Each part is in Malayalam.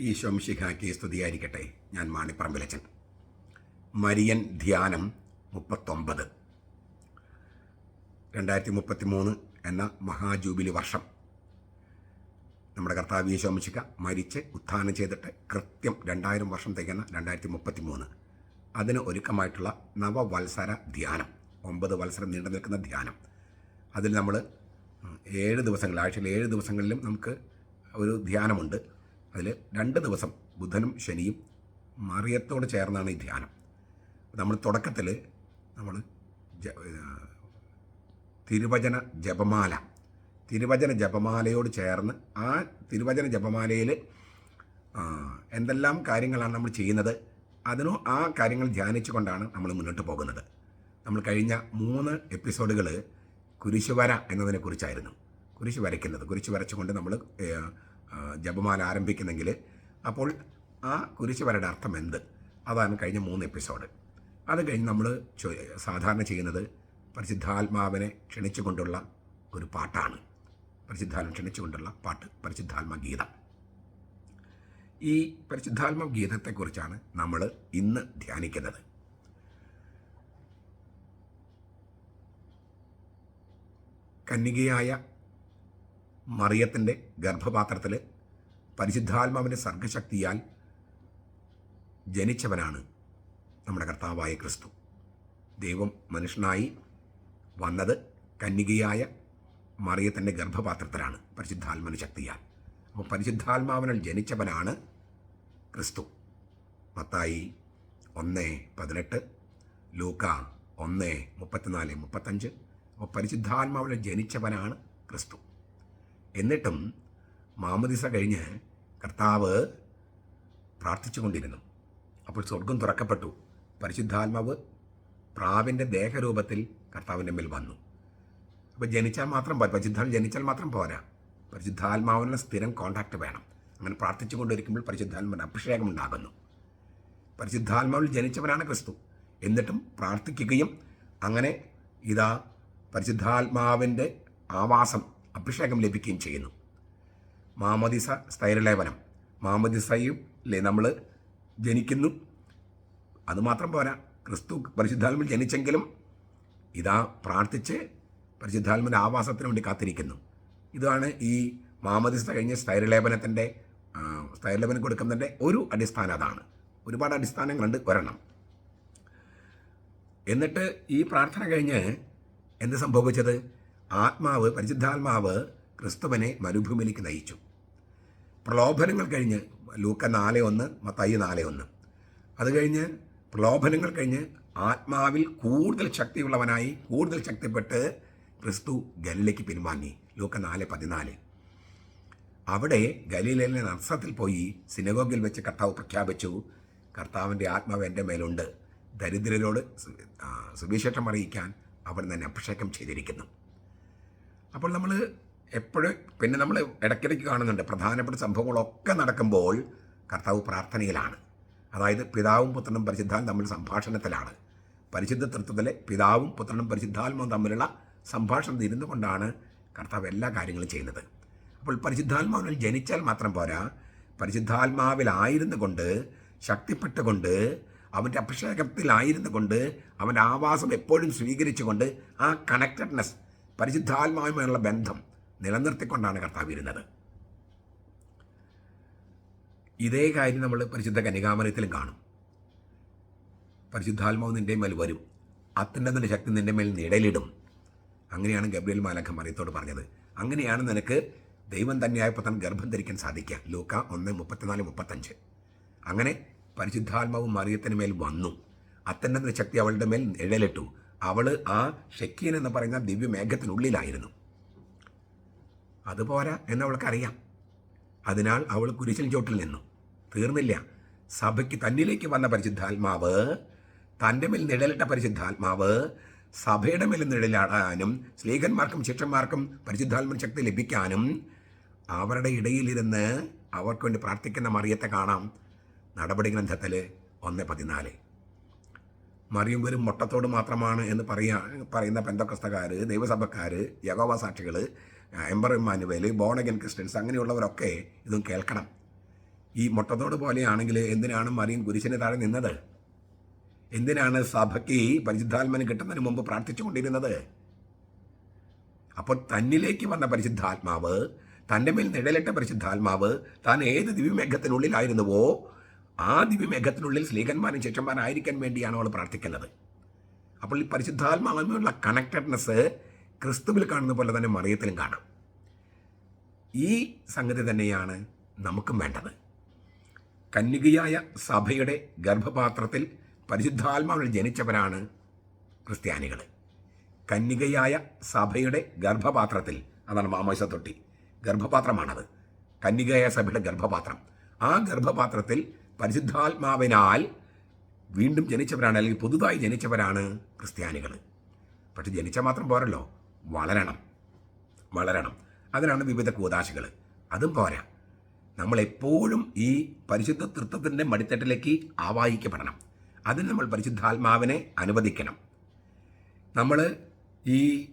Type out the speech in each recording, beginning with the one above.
ഈശോം ശിഖാക്കി സ്തുതിയായിരിക്കട്ടെ ഞാൻ മാണിപ്പറമ്പിലച്ചൻ. മരിയൻ ധ്യാനം മുപ്പത്തൊമ്പത്. രണ്ടായിരത്തി മുപ്പത്തി മൂന്ന് എന്ന മഹാജൂബിലി വർഷം. നമ്മുടെ കർത്താവ് ഈശോമിശിക മരിച്ച് ഉത്ഥാനം ചെയ്തിട്ട് കൃത്യം രണ്ടായിരം വർഷം തികയുന്ന രണ്ടായിരത്തി മുപ്പത്തി മൂന്ന് അതിന് ഒരുക്കമായിട്ടുള്ള നവവത്സര ധ്യാനം ഒമ്പത് വത്സരം നീണ്ടു നിൽക്കുന്ന ധ്യാനം. അതിൽ നമ്മൾ ഏഴ് ദിവസങ്ങൾ ആഴ്ചയിൽ ഏഴ് ദിവസങ്ങളിലും നമുക്ക് ഒരു ധ്യാനമുണ്ട്. അതിൽ രണ്ട് ദിവസം ബുധനും ശനിയും മറിയത്തോട് ചേർന്നാണ് ഈ ധ്യാനം. നമ്മൾ തുടക്കത്തിൽ നമ്മൾ തിരുവചന ജപമാല തിരുവചന ജപമാലയോട് ചേർന്ന് ആ തിരുവചന ജപമാലയിൽ എന്തെല്ലാം കാര്യങ്ങളാണ് നമ്മൾ ചെയ്യുന്നത് അതിനോ ആ കാര്യങ്ങൾ ധ്യാനിച്ചുകൊണ്ടാണ് നമ്മൾ മുന്നോട്ട് പോകുന്നത്. നമ്മൾ കഴിഞ്ഞ മൂന്ന് എപ്പിസോഡുകൾ കുരിശുവര എന്നതിനെക്കുറിച്ചായിരുന്നു കുരിശ് വരയ്ക്കുന്നത് കുരിശ് വരച്ചുകൊണ്ട് നമ്മൾ ജപമാല ആരംഭിക്കുന്നെങ്കിൽ അപ്പോൾ ആ കുരിശ് അർത്ഥം എന്ത്? അതാണ് കഴിഞ്ഞ മൂന്ന് എപ്പിസോഡ്. അത് കഴിഞ്ഞ് നമ്മൾ സാധാരണ ചെയ്യുന്നത് പരിശുദ്ധാത്മാവിനെ ക്ഷണിച്ചുകൊണ്ടുള്ള ഒരു പാട്ടാണ്. പരിശുദ്ധാത്മ ക്ഷണിച്ചുകൊണ്ടുള്ള പാട്ട് പരിശുദ്ധാത്മ ഗീതം. ഈ പരിശുദ്ധാത്മ ഗീതത്തെക്കുറിച്ചാണ് നമ്മൾ ഇന്ന് ധ്യാനിക്കുന്നത്. കന്യകയായ മറിയത്തിന്റെ ഗർഭപാത്രത്തിൽ പരിശുദ്ധാത്മാവിന്റെ സർഗശക്തിയാൽ ജനിച്ചവനാണ് നമ്മുടെ കർത്താവായ ക്രിസ്തു. ദൈവം മനുഷ്യനായി വന്നത് കന്യകയായ മറിയത്തിന്റെ ഗർഭപാത്രത്തിലാണ് പരിശുദ്ധാത്മന ശക്തിയാൽ. അപ്പോൾ പരിശുദ്ധാത്മാവിനാൽ ജനിച്ചവനാണ് ക്രിസ്തു. മത്തായി ഒന്ന് പതിനെട്ട് ലൂക്ക ഒന്ന് മുപ്പത്തിനാല് മുപ്പത്തഞ്ച്. അപ്പോൾ പരിശുദ്ധാത്മാവിനെ ജനിച്ചവനാണ് ക്രിസ്തു. എന്നിട്ടും മാമദിസ കഴിഞ്ഞ് കർത്താവ് പ്രാർത്ഥിച്ചുകൊണ്ടിരുന്നു. അപ്പോൾ സ്വർഗം തുറക്കപ്പെട്ടു. പരിശുദ്ധാത്മാവ് പ്രാവിന്റെ ദേഹരൂപത്തിൽ കർത്താവിന്റെ മേൽ വന്നു. അപ്പോൾ ജനിച്ചാൽ മാത്രം പോരാ പരിശുദ്ധാത്മ ജനിച്ചാൽ മാത്രം പോരാ. പരിശുദ്ധാത്മാവിനുള്ള സ്ഥിരം കോണ്ടാക്ട് വേണം. അങ്ങനെ പ്രാർത്ഥിച്ചു കൊണ്ടിരിക്കുമ്പോൾ പരിശുദ്ധാത്മാവിന് അഭിഷേകം ഉണ്ടാകുന്നു പരിശുദ്ധാത്മാവിൽ ജനിച്ചവനാണ് ക്രിസ്തു. എന്നിട്ടും പ്രാർത്ഥിക്കുകയും അങ്ങനെ ഇതാ പരിശുദ്ധാത്മാവിന്റെ ആവാസം അഭിഷേകം ലഭിക്കുകയും ചെയ്യുന്നു. മാമദിസ സ്ഥൈരലേപനം മാമദിസയും നമ്മൾ ജനിക്കുന്നു. അതുമാത്രം പോരാ. ക്രിസ്തു പരിശുദ്ധാത്മയിൽ ജനിച്ചെങ്കിലും ഇതാ പ്രാർത്ഥിച്ച് പരിശുദ്ധാത്മന്റെ ആവാസത്തിന് വേണ്ടി കാത്തിരിക്കുന്നു. ഇതാണ് ഈ മാമദിസ കഴിഞ്ഞ സ്ഥൈരലേപനത്തിന്റെ സ്ഥൈരലേപനം കൊടുക്കുന്നതിന്റെ ഒരു അടിസ്ഥാനം അതാണ്. ഒരുപാട് അടിസ്ഥാനങ്ങളുണ്ട് ഒരെണ്ണം. എന്നിട്ട് ഈ പ്രാർത്ഥന കഴിഞ്ഞ് എന്ത് സംഭവിച്ചത്? ആത്മാവ് പരിശുദ്ധാത്മാവ് ക്രിസ്തുവിനെ മരുഭൂമിയിലേക്ക് നയിച്ചു. പ്രലോഭനങ്ങൾ കഴിഞ്ഞ് ലൂക്ക നാല് ഒന്ന് മത്തായി നാല് ഒന്ന്. അത് കഴിഞ്ഞ് പ്രലോഭനങ്ങൾ കഴിഞ്ഞ് ആത്മാവിൽ കൂടുതൽ ശക്തിയുള്ളവനായി കൂടുതൽ ശക്തിപ്പെട്ട് ക്രിസ്തു ഗലിലേക്ക് പിൻവാങ്ങി. ലൂക്ക നാല് പതിനാല്. അവിടെ ഗലീലയിലെ നർസത്തിൽ പോയി സിനഗോഗിൽ വെച്ച് കർത്താവ് പ്രഖ്യാപിച്ചു കർത്താവിന്റെ ആത്മാവ് എന്റെ മേലുണ്ട്. ദരിദ്രരോട് സുവിശേഷം അറിയിക്കാൻ അവിടെ തന്നെ അഭിഷേകം ചെയ്തിരിക്കുന്നു. അപ്പോൾ നമ്മൾ എപ്പോഴും പിന്നെ നമ്മൾ ഇടയ്ക്കിടയ്ക്ക് കാണുന്നുണ്ട് പ്രധാനപ്പെട്ട സംഭവങ്ങളൊക്കെ നടക്കുമ്പോൾ കർത്താവ് പ്രാർത്ഥനയിലാണ്. അതായത് പിതാവും പുത്രനും പരിശുദ്ധാലും തമ്മിൽ സംഭാഷണത്തിലാണ്. പരിശുദ്ധ തൃത്വത്തിലെ പിതാവും പുത്രനും പരിശുദ്ധാത്മാവും തമ്മിലുള്ള സംഭാഷണത്തിൽ ഇരുന്നു കൊണ്ടാണ് കർത്താവ് എല്ലാ കാര്യങ്ങളും ചെയ്യുന്നത്. അപ്പോൾ പരിശുദ്ധാത്മാവിൽ ജനിച്ചാൽ മാത്രം പോരാ. പരിശുദ്ധാത്മാവിലായിരുന്നു കൊണ്ട് ശക്തിപ്പെട്ടുകൊണ്ട് അവന്റെ അഭിഷേകത്തിലായിരുന്നു കൊണ്ട് അവന്റെ ആവാസം എപ്പോഴും സ്വീകരിച്ചുകൊണ്ട് ആ കണക്റ്റഡ്നെസ് പരിശുദ്ധാത്മാവുമായുള്ള ബന്ധം നിലനിർത്തിക്കൊണ്ടാണ് കർത്താവ് വരുന്നത് ഇതേ കാര്യം നമ്മൾ പരിശുദ്ധ കനികാമരത്തിലും കാണും. പരിശുദ്ധാത്മാവ് നിന്റെ മേൽ വരും. അത്യുന്നതിന്റെ ശക്തി നിന്റെ മേൽ നിഴലിടും. അങ്ങനെയാണ് ഗബ്രിയൽ മാലഖ മറിയത്തോട് പറഞ്ഞത്. അങ്ങനെയാണ് നിനക്ക് ദൈവം തന്നെയായപ്പോൾ തന്നെ ഗർഭം ധരിക്കാൻ സാധിക്കുക. ലൂക്ക ഒന്ന് മുപ്പത്തിനാല് മുപ്പത്തഞ്ച്. അങ്ങനെ പരിശുദ്ധാത്മാവ് മറിയത്തിന് മേൽ വന്നു. അത്യുന്നതിന്റെ ശക്തി അവളുടെ മേൽ നിഴലിട്ടു. അവൾ ആ ഷെക്കീൻ എന്ന് പറയുന്ന ദിവ്യമേഘത്തിനുള്ളിലായിരുന്നു. അതുപോരാ എന്നവൾക്കറിയാം അതിനാൽ അവൾ കുരിശിൽ ചോട്ടിൽ നിന്നു. തീർന്നില്ല. സഭയ്ക്ക് തന്നിലേക്ക് വന്ന പരിശുദ്ധാത്മാവ് തന്റെ മേൽ നിഴലിട്ട പരിശുദ്ധാത്മാവ് സഭയുടെ മേൽ നിഴലിടാനും സ്ലീഹന്മാർക്കും ശിഷ്യന്മാർക്കും പരിശുദ്ധാത്മ ശക്തി ലഭിക്കാനും അവരുടെ ഇടയിലിരുന്ന് അവർക്ക് വേണ്ടി പ്രാർത്ഥിക്കുന്ന മറിയത്തെ കാണാം. നടപടി ഗ്രന്ഥത്തിൽ ഒന്ന് പതിനാല്. മറിയും വെറും മുട്ടത്തോട് മാത്രമാണ് എന്ന് പറയാ പറയുന്ന പെന്തക്കസ്തക്കാർ ദൈവസഭക്കാർ യഗോവ സാക്ഷികൾ എംബർ ഇമ്മാനുവേൽ ബോണഗൻ ക്രിസ്ത്യൻസ് അങ്ങനെയുള്ളവരൊക്കെ ഇതും കേൾക്കണം. ഈ മുട്ടത്തോട് പോലെയാണെങ്കിൽ എന്തിനാണ് മറിയും കുരിശിന് താഴെ നിന്നത്? എന്തിനാണ് സഭയ്ക്ക് പരിശുദ്ധാത്മന് കിട്ടുന്നതിന് മുമ്പ് പ്രാർത്ഥിച്ചുകൊണ്ടിരുന്നത് അപ്പോൾ തന്നിലേക്ക് വന്ന പരിശുദ്ധാത്മാവ് തന്റെ മേൽ നിഴലിട്ട പരിശുദ്ധാത്മാവ് താൻ ഏത് ദിവ്യമേഘത്തിനുള്ളിലായിരുന്നുവോ ആ ദിവ്യമേഘത്തിനുള്ളിൽ സ്ലീഹന്മാരും ശിഷ്യന്മാരായിരിക്കാൻ വേണ്ടിയാണ് അവൾ പ്രാർത്ഥിക്കുന്നത്. അപ്പോൾ ഈ പരിശുദ്ധാത്മാവുമായുള്ള കണക്റ്റഡ്നെസ് ക്രിസ്തുവിൽ കാണുന്ന പോലെ തന്നെ മറിയത്തിലും കാണാം. ഈ സംഗതി തന്നെയാണ് നമുക്കും വേണ്ടത്. കന്യകയായ സഭയുടെ ഗർഭപാത്രത്തിൽ പരിശുദ്ധാത്മാവിൽ ജനിച്ചവരാണ് ക്രിസ്ത്യാനികൾ. കന്യകയായ സഭയുടെ ഗർഭപാത്രത്തിൽ അതാണ് മാമോസ തൊട്ടി ഗർഭപാത്രമാണത്. കന്യകയായ സഭയുടെ ഗർഭപാത്രം. ആ ഗർഭപാത്രത്തിൽ പരിശുദ്ധാത്മാവിനാൽ വീണ്ടും ജനിച്ചവരാണ് അല്ലെങ്കിൽ പുതുതായി ജനിച്ചവരാണ് ക്രിസ്ത്യാനികൾ പക്ഷെ ജനിച്ചാൽ മാത്രം പോരല്ലോ വളരണം വളരണം. അതിനാണ് വിവിധ കൂതാശികൾ അതും പോരാ. നമ്മളെപ്പോഴും ഈ പരിശുദ്ധ തൃത്വത്തിന്റെ മടിത്തട്ടിലേക്ക് ആവാഹിക്കപ്പെടണം. അതിന് നമ്മൾ പരിശുദ്ധാത്മാവിനെ അനുവദിക്കണം. നമ്മൾ ഈ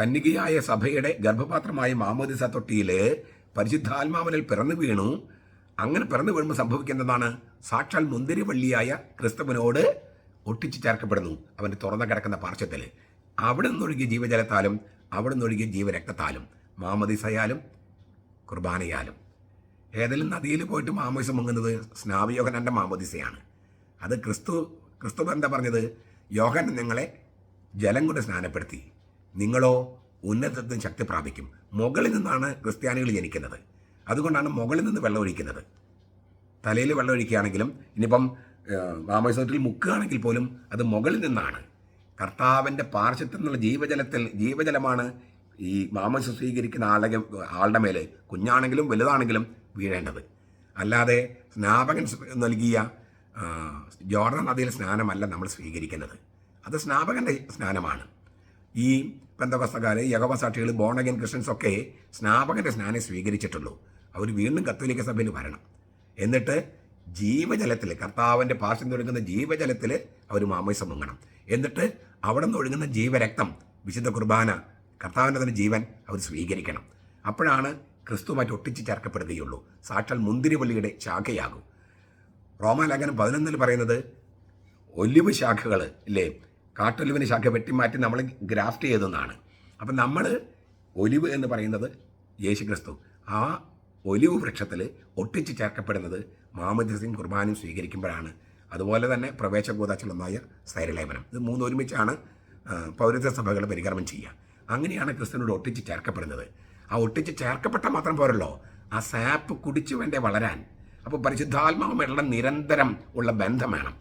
കന്യകയായ സഭയുടെ ഗർഭപാത്രമായ മാമോദിസ തൊട്ടിയിൽ പരിശുദ്ധാത്മാവിനിൽ പിറന്നു വീണു. അങ്ങനെ പിറന്നു വീഴുമ്പോൾ സംഭവിക്കുന്നതാണ്. സാക്ഷാൽ മുന്തിരിവള്ളിയായ ക്രിസ്തുവിനോട് ഒട്ടിച്ചു ചേർക്കപ്പെടുന്നു. അവന്റെ തുറന്ന കിടക്കുന്ന പാർശ്വത്തിൽ. അവിടെ നിന്നൊഴുകിയ ജീവജലത്താലും അവിടെ നിന്നൊഴുകിയ ജീവരക്തത്താലും മാമദിസയാലും കുർബാനയാലും. ഏതെങ്കിലും നദിയിൽ പോയിട്ട് മാമോദിസം മുങ്ങുന്നത് സ്നാവയോഹനന്റെ മാമോദിസയാണ്. അത് ക്രിസ്തു ക്രിസ്തു എന്താ പറഞ്ഞത്? യോഹൻ നിങ്ങളെ ജലം കൊണ്ട് സ്നാനപ്പെടുത്തി. നിങ്ങളോ ഉന്നതത്തിന് ശക്തി പ്രാപിക്കും. മുകളിൽ നിന്നാണ് ക്രിസ്ത്യാനികൾ ജനിക്കുന്നത്. അതുകൊണ്ടാണ് മുകളിൽ നിന്ന് വെള്ളം ഒഴിക്കുന്നത്. തലയിൽ വെള്ളം ഒഴിക്കുകയാണെങ്കിലും ഇനിയിപ്പം വാമസത്തിൽ മുക്കുകയാണെങ്കിൽ പോലും അത് മുകളിൽ നിന്നാണ്. കർത്താവിന്റെ പാർശ്വത്തിൽ നിന്നുള്ള ജീവജലത്തിൽ ജീവജലമാണ് ഈ വാമസ സ്വീകരിക്കുന്ന ആളുടെ ആളുടെ മേൽ കുഞ്ഞാണെങ്കിലും വലുതാണെങ്കിലും വീഴേണ്ടത്. അല്ലാതെ സ്നാപകൻ നൽകിയ ജോർദ നദിയിൽ സ്നാനമല്ല നമ്മൾ സ്വീകരിക്കുന്നത്. അത് സ്നാപകന്റെ സ്നാനമാണ്. ഈ ബന്ധവസ്ഥക്കാർ യകവസാക്ഷികൾ ബോണഗൻ ക്രിസ്ത്യൻസ് ഒക്കെ സ്നാപകന്റെ സ്നാനം സ്വീകരിച്ചിട്ടുള്ളൂ. അവർ വീണ്ടും കത്തോലിക്ക സഭയിൽ വരണം. എന്നിട്ട് ജീവജലത്തിൽ കർത്താവിന്റെ പാർശ്വം ഒഴുകുന്ന ജീവജലത്തിൽ അവർ മാമോയിസം മുങ്ങണം. എന്നിട്ട് അവിടെ നിന്ന് ഒഴുകുന്ന ജീവരക്തം വിശുദ്ധ കുർബാന കർത്താവിന്റെ തന്നെ ജീവൻ അവർ സ്വീകരിക്കണം. അപ്പോഴാണ് ക്രിസ്തുവുമായിട്ട് ഒട്ടിച്ച് ചേർക്കപ്പെടുകയുള്ളൂ. സാക്ഷാൽ മുന്തിരിവള്ളിയുടെ ശാഖയാകും. റോമാലേഖനം പതിനൊന്നിൽ പറയുന്നത് ഒലിവ് ശാഖകൾ ഇല്ലേ? കാട്ടൊലിവിന് ശാഖ വെട്ടിമാറ്റി നമ്മൾ ഗ്രാഫ്റ്റ് ചെയ്തെന്നാണ്. അപ്പം നമ്മൾ ഒലിവ് എന്ന് പറയുന്നത് യേശു ക്രിസ്തു ആ ഒലിവ് വൃക്ഷത്തിൽ ഒട്ടിച്ച് ചേർക്കപ്പെടുന്നത് മാമദിസിയും കുർബാനയും സ്വീകരിക്കുമ്പോഴാണ്. അതുപോലെ തന്നെ പ്രവേശ കൂതാച്ചിലൊന്നായ സ്ഥൈര്യലേപനം ഇത് മൂന്നൊരുമിച്ചാണ് പൗരത്വ സഭകൾ പരികർമ്മം ചെയ്യുക. അങ്ങനെയാണ് ക്രിസ്ത്യനോട് ഒട്ടിച്ച് ചേർക്കപ്പെടുന്നത്. ആ ഒട്ടിച്ച് ചേർക്കപ്പെട്ട മാത്രം പോരല്ലോ. ആ സാപ്പ് കുടിച്ചു വേണ്ടേ വളരാൻ. അപ്പോൾ പരിശുദ്ധാത്മാവുമായിട്ടുള്ള നിരന്തരം ഉള്ള ബന്ധം വേണം.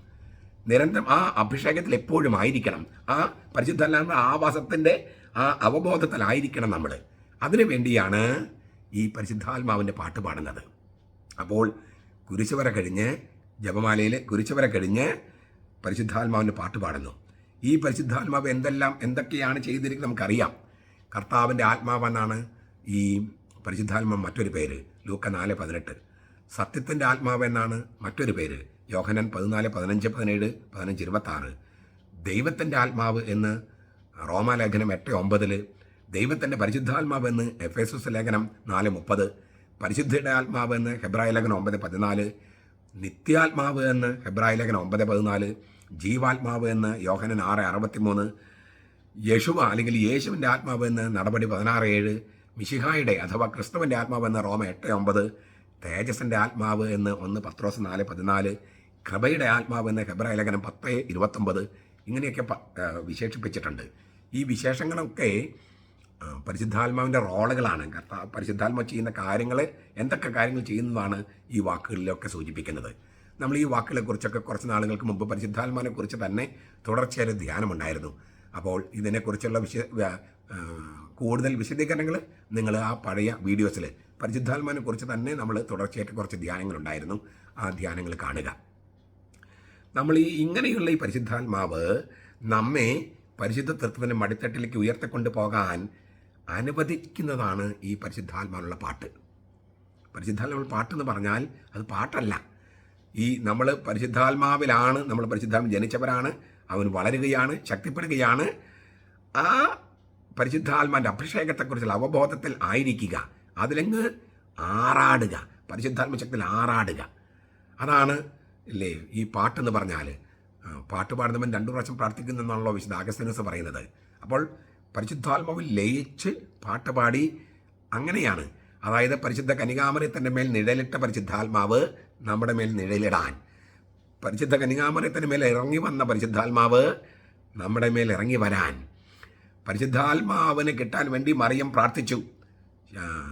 നിരന്തരം ആ അഭിഷേകത്തിൽ എപ്പോഴും ആയിരിക്കണം. ആ പരിശുദ്ധാത്മാവിന്റെ ആവാസത്തിന്റെ ആ അവബോധത്തിലായിരിക്കണം നമ്മൾ അതിനു വേണ്ടിയാണ് ഈ പരിശുദ്ധാത്മാവിന്റെ പാട്ട് പാടുന്നത്. അപ്പോൾ കുരിശുവര കഴിഞ്ഞ് ജപമാലയിൽ കുരിശുവര കഴിഞ്ഞ് പരിശുദ്ധാത്മാവിന്റെ പാട്ട് പാടുന്നു. ഈ പരിശുദ്ധാത്മാവ് എന്തെല്ലാം എന്തൊക്കെയാണ് ചെയ്തിരിക്കുന്നത് നമുക്കറിയാം. കർത്താവിന്റെ ആത്മാവെന്നാണ് ഈ പരിശുദ്ധാത്മാവ് മറ്റൊരു പേര് ലൂക്ക നാല് പതിനെട്ട്. സത്യത്തിന്റെ ആത്മാവ് എന്നാണ് മറ്റൊരു പേര് യോഹനൻ പതിനാല് പതിനഞ്ച് പതിനേഴ് പതിനഞ്ച് ഇരുപത്താറ്. ദൈവത്തിന്റെ ആത്മാവ് എന്ന് റോമാലേഖനം എട്ട് ഒമ്പതിൽ ദൈവത്തിന്റെ പരിശുദ്ധാത്മാവെന്ന് എഫ് എസ് എസ് ലേഖനം നാല് മുപ്പത് പരിശുദ്ധിയുടെ ആത്മാവ് എന്ന് ഹെബ്രായ ലേഖനം ഒമ്പത് പതിനാല് നിത്യാത്മാവ് എന്ന് ഹെബ്രായ ലേഖനം ഒമ്പത് പതിനാല് ജീവാത്മാവ് എന്ന് യോഹനൻ ആറ് അറുപത്തിമൂന്ന് യേശുവ അല്ലെങ്കിൽ യേശുവിന്റെ ആത്മാവ് എന്ന് നടപടി പതിനാറ് ഏഴ് മിഷിഹായുടെ അഥവാ ക്രിസ്തുവിന്റെ ആത്മാവ് എന്ന് റോമ എട്ട് ഒമ്പത് തേജസിന്റെ ആത്മാവ് എന്ന് ഒന്ന് പത്രോസ് നാല് പതിനാല് കൃപയുടെ ആത്മാവ് എന്ന് ഹെബ്രായ ലേഖനം പത്ത് ഇരുപത്തൊമ്പത് ഇങ്ങനെയൊക്കെ വിശേഷിപ്പിച്ചിട്ടുണ്ട്. ഈ വിശേഷങ്ങളൊക്കെ പരിശുദ്ധാത്മാവിന്റെ റോളുകളാണ്. പരിശുദ്ധാത്മ ചെയ്യുന്ന കാര്യങ്ങൾ എന്തൊക്കെ കാര്യങ്ങൾ ചെയ്യുന്നതാണ് ഈ വാക്കുകളിലൊക്കെ സൂചിപ്പിക്കുന്നത്. നമ്മൾ ഈ വാക്കുകളെക്കുറിച്ചൊക്കെ കുറച്ച് നാളുകൾക്ക് മുമ്പ് പരിശുദ്ധാത്മാനെക്കുറിച്ച് തന്നെ തുടർച്ചയായ ധ്യാനമുണ്ടായിരുന്നു. അപ്പോൾ ഇതിനെക്കുറിച്ചുള്ള വിശ കൂടുതൽ വിശദീകരണങ്ങൾ നിങ്ങൾ ആ പഴയ വീഡിയോസിൽ പരിശുദ്ധാത്മാനെക്കുറിച്ച് തന്നെ നമ്മൾ തുടർച്ചയായിട്ട് കുറച്ച് ധ്യാനങ്ങളുണ്ടായിരുന്നു. ആ ധ്യാനങ്ങൾ കാണുക. നമ്മൾ ഈ ഇങ്ങനെയുള്ള ഈ പരിശുദ്ധാത്മാവ് നമ്മെ പരിശുദ്ധ തത്വത്തിന്റെ മടിത്തട്ടിലേക്ക് ഉയർത്തിക്കൊണ്ട് പോകാൻ അനുവദിക്കുന്നതാണ് ഈ പരിശുദ്ധാത്മാവിനുള്ള പാട്ട്. പരിശുദ്ധാത്മാവ് പാട്ട് എന്ന് പറഞ്ഞാൽ അത് പാട്ടല്ല. ഈ നമ്മൾ പരിശുദ്ധാത്മാവിലാണ് നമ്മൾ പരിശുദ്ധാത്മ ജനിച്ചവരാണ് അവൻ വളരുകയാണ് ശക്തിപ്പെടുകയാണ്. ആ പരിശുദ്ധാത്മാന്റെ അഭിഷേകത്തെക്കുറിച്ചുള്ള അവബോധത്തിൽ ആയിരിക്കുക. അതിലങ്ങ് ആറാടുക. പരിശുദ്ധാത്മ ശക്തിയിൽ ആറാടുക. അതാണ് ഇല്ലേ ഈ പാട്ടെന്ന് പറഞ്ഞാൽ പാട്ട് പാടുന്നവൻ രണ്ടു പ്രാവശ്യം പ്രാർത്ഥിക്കുന്നെന്നാണല്ലോ വിശുദ്ധ അഗസ്തനസ് പറയുന്നത്. അപ്പോൾ പരിശുദ്ധാത്മാവിൽ ലയിച്ച് പാട്ട് പാടി അങ്ങനെയാണ്. അതായത് പരിശുദ്ധ കനികാമരത്തിന്റെ മേൽ നിഴലിട്ട പരിശുദ്ധാത്മാവ് നമ്മുടെ മേൽ നിഴലിടാൻ. പരിശുദ്ധ കനികാമരത്തിന് മേൽ ഇറങ്ങി വന്ന പരിശുദ്ധാത്മാവ് നമ്മുടെ മേൽ ഇറങ്ങി വരാൻ. പരിശുദ്ധാത്മാവിന് കിട്ടാൻ വേണ്ടി മറിയം പ്രാർത്ഥിച്ചു.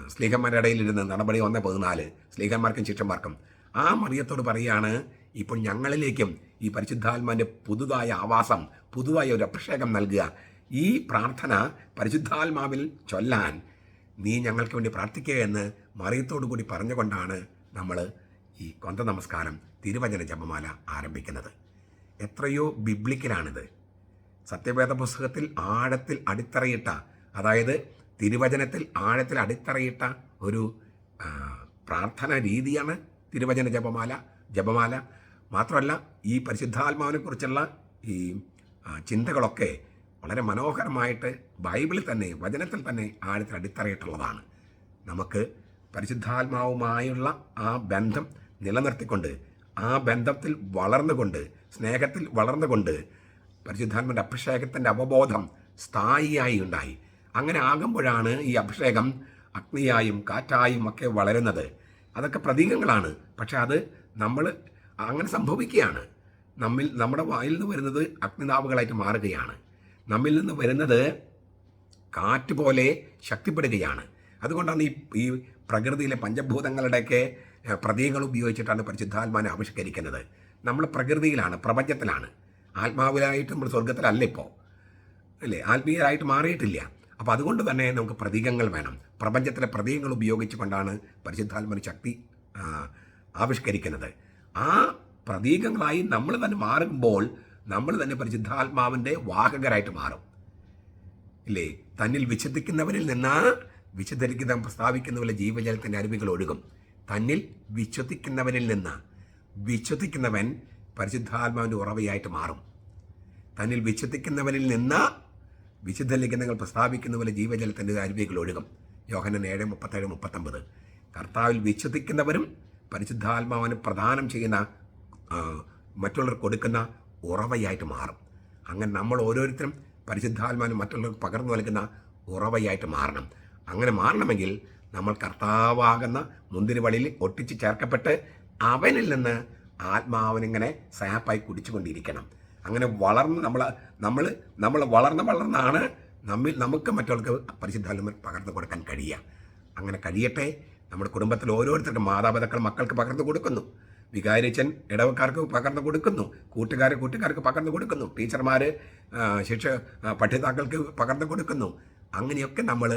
സ്ലീഹന്മാരുടെ ഇടയിലിരുന്ന് നടപടി വന്ന പതിനാല് സ്ലീഹന്മാർക്കും ശിഷ്യന്മാർക്കും. ആ മറിയത്തോട് പറയുകയാണ് ഇപ്പോൾ ഞങ്ങളിലേക്കും ഈ പരിശുദ്ധാത്മാവിന്റെ പുതുതായ ആവാസം പുതുതായ ഒരു അഭിഷേകം നൽകുക. ഈ പ്രാർത്ഥന പരിശുദ്ധാത്മാവിൽ ചൊല്ലാൻ നീ ഞങ്ങൾക്ക് വേണ്ടി പ്രാർത്ഥിക്കുക എന്ന് മറിയത്തോടു കൂടി പറഞ്ഞുകൊണ്ടാണ് നമ്മൾ ഈ കൊന്ത നമസ്കാരം തിരുവചന ജപമാല ആരംഭിക്കുന്നത്. എത്രയോ ബിബ്ലിക്കലാണിത്. സത്യവേദ പുസ്തകത്തിൽ ആഴത്തിൽ അടിത്തറയിട്ട അതായത് തിരുവചനത്തിൽ ആഴത്തിൽ അടിത്തറയിട്ട ഒരു പ്രാർത്ഥന രീതിയാണ് തിരുവചന ജപമാല ജപമാല. മാത്രമല്ല ഈ പരിശുദ്ധാത്മാവിനെക്കുറിച്ചുള്ള ഈ ചിന്തകളൊക്കെ വളരെ മനോഹരമായിട്ട് ബൈബിളിൽ തന്നെ വചനത്തിൽ തന്നെ ആഴത്തിൽ അടിത്തറയിട്ടുള്ളതാണ്. നമുക്ക് പരിശുദ്ധാത്മാവുമായുള്ള ആ ബന്ധം നിലനിർത്തിക്കൊണ്ട് ആ ബന്ധത്തിൽ വളർന്നുകൊണ്ട് സ്നേഹത്തിൽ വളർന്നുകൊണ്ട് പരിശുദ്ധാത്മന്റെ അഭിഷേകത്തിന്റെ അവബോധം സ്ഥായിയായി ഉണ്ടായി. അങ്ങനെ ആകുമ്പോഴാണ് ഈ അഭിഷേകം അഗ്നിയായും കാറ്റായും ഒക്കെ വളരുന്നത്. അതൊക്കെ പ്രതീകങ്ങളാണ്. പക്ഷെ അത് നമ്മൾ അങ്ങനെ സംഭവിക്കുകയാണ്. നമ്മിൽ നമ്മുടെ വായിൽ നിന്ന് വരുന്നത് അഗ്നിനാവുകളായിട്ട് മാറുകയാണ്. നമ്മിൽ നിന്ന് വരുന്നത് കാറ്റ് പോലെ ശക്തിപ്പെടുകയാണ്. അതുകൊണ്ടാണ് ഈ ഈ പ്രകൃതിയിലെ പഞ്ചഭൂതങ്ങളുടെയൊക്കെ പ്രതീകങ്ങൾ ഉപയോഗിച്ചിട്ടാണ് പരിശുദ്ധാത്മാനെ ആവിഷ്കരിക്കുന്നത് നമ്മൾ പ്രകൃതിയിലാണ് പ്രപഞ്ചത്തിലാണ്. ആത്മാവിലായിട്ട് നമ്മൾ സ്വർഗത്തിലല്ല ഇപ്പോൾ അല്ലേ? ആത്മീയരായിട്ട് മാറിയിട്ടില്ല. അപ്പോൾ അതുകൊണ്ട് തന്നെ നമുക്ക് പ്രതീകങ്ങൾ വേണം. പ്രപഞ്ചത്തിലെ പ്രതീകങ്ങൾ ഉപയോഗിച്ചുകൊണ്ടാണ് പരിശുദ്ധാത്മന ശക്തി ആവിഷ്കരിക്കുന്നത്. ആ പ്രതീകങ്ങളായി നമ്മൾ തന്നെ മാറുമ്പോൾ നമ്മൾ തന്നെ പരിശുദ്ധാത്മാവിന്റെ വാഹകരായിട്ട് മാറും. ഇല്ലേ? തന്നിൽ വിശുദ്ധിക്കുന്നവരിൽ നിന്ന് വിശുദ്ധരിക്കുന്ന പ്രസ്താവിക്കുന്നവരിലെ ജീവജലത്തിന്റെ അരുവികൾ ഒഴുകും. തന്നിൽ വിശ്വസിക്കുന്നവരിൽ നിന്ന് വിശ്വസിക്കുന്നവൻ പരിശുദ്ധാത്മാവിന്റെ ഉറവയായിട്ട് മാറും. തന്നിൽ വിശ്വസിക്കുന്നവരിൽ നിന്ന് വിശുദ്ധ ലിഖിതങ്ങൾ പ്രസ്താവിക്കുന്ന പോലെ ജീവജലത്തിന്റെ അരുവികൾ ഒഴുകും. യോഹനൻ ഏഴ് മുപ്പത്തേഴ് മുപ്പത്തൊമ്പത്. കർത്താവിൽ വിശ്വസിക്കുന്നവരും പരിശുദ്ധാത്മാവിന് പ്രദാനം ചെയ്യുന്ന മറ്റുള്ളവർ കൊടുക്കുന്ന ഉറവയായിട്ട് മാറും. അങ്ങനെ നമ്മൾ ഓരോരുത്തരും പരിശുദ്ധാത്മാനും മറ്റുള്ളവർക്ക് പകർന്നു നൽകുന്ന ഉറവയായിട്ട് മാറണം. അങ്ങനെ മാറണമെങ്കിൽ നമ്മൾ കർത്താവാകുന്ന മുന്തിരിവളിയിൽ ഒട്ടിച്ച് ചേർക്കപ്പെട്ട് അവനിൽ നിന്ന് ആത്മാവനിങ്ങനെ സാപ്പായി കുടിച്ചുകൊണ്ടിരിക്കണം. അങ്ങനെ വളർന്ന് നമ്മൾ നമ്മൾ നമ്മൾ വളർന്ന് വളർന്നാണ് നമ്മിൽ നമുക്ക് മറ്റുള്ളവർക്ക് പരിശുദ്ധാത്മ പകർന്നു കൊടുക്കാൻ കഴിയുക. അങ്ങനെ കഴിയട്ടെ. നമ്മുടെ കുടുംബത്തിൽ ഓരോരുത്തർക്കും മാതാപിതാക്കൾ മക്കൾക്ക് പകർന്നു കൊടുക്കുന്നു. വികാരിച്ചൻ ഇടവക്കാർക്ക് പകർന്നു കൊടുക്കുന്നു. കൂട്ടുകാർ കൂട്ടുകാർക്ക് പകർന്നു കൊടുക്കുന്നു. ടീച്ചർമാർ ശിക്ഷ പഠിതാക്കൾക്ക് പകർന്നു കൊടുക്കുന്നു. അങ്ങനെയൊക്കെ നമ്മൾ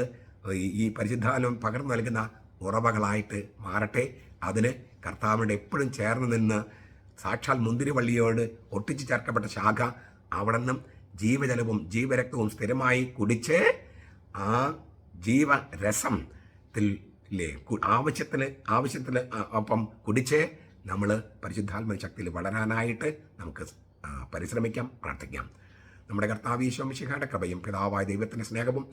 ഈ പരിശുദ്ധാലം പകർന്നു നൽകുന്ന ഉറവകളായിട്ട് മാറട്ടെ. അതിന് കർത്താവിന്റെ എപ്പോഴും ചേർന്ന് നിന്ന് സാക്ഷാൽ മുന്തിരിവള്ളിയോട് ഒട്ടിച്ചു ചേർക്കപ്പെട്ട ശാഖ അവിടെ നിന്നും ജീവജലവും ജീവരക്തവും സ്ഥിരമായി കുടിച്ച് ആ ജീവരസം ത്തിൽ ആവശ്യത്തിന് ആവശ്യത്തിന് ഒപ്പം കുടിച്ച് നമ്മൾ പരിശുദ്ധാത്മ ശക്തിയിൽ വളരാനായിട്ട് നമുക്ക് പരിശ്രമിക്കാം പ്രാർത്ഥിക്കാം. നമ്മുടെ കർത്താവീശ്വം ശിഖയുടെ കൃപയും പിതാവായ ദൈവത്തിന്റെ സ്നേഹവും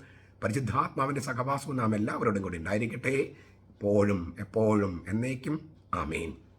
പരിശുദ്ധാത്മാവിന്റെ സഹവാസവും നാം എല്ലാവരോടും കൂടി ഉണ്ടായിരിക്കട്ടെ. എപ്പോഴും എപ്പോഴും എന്നേക്കും. ആമേൻ.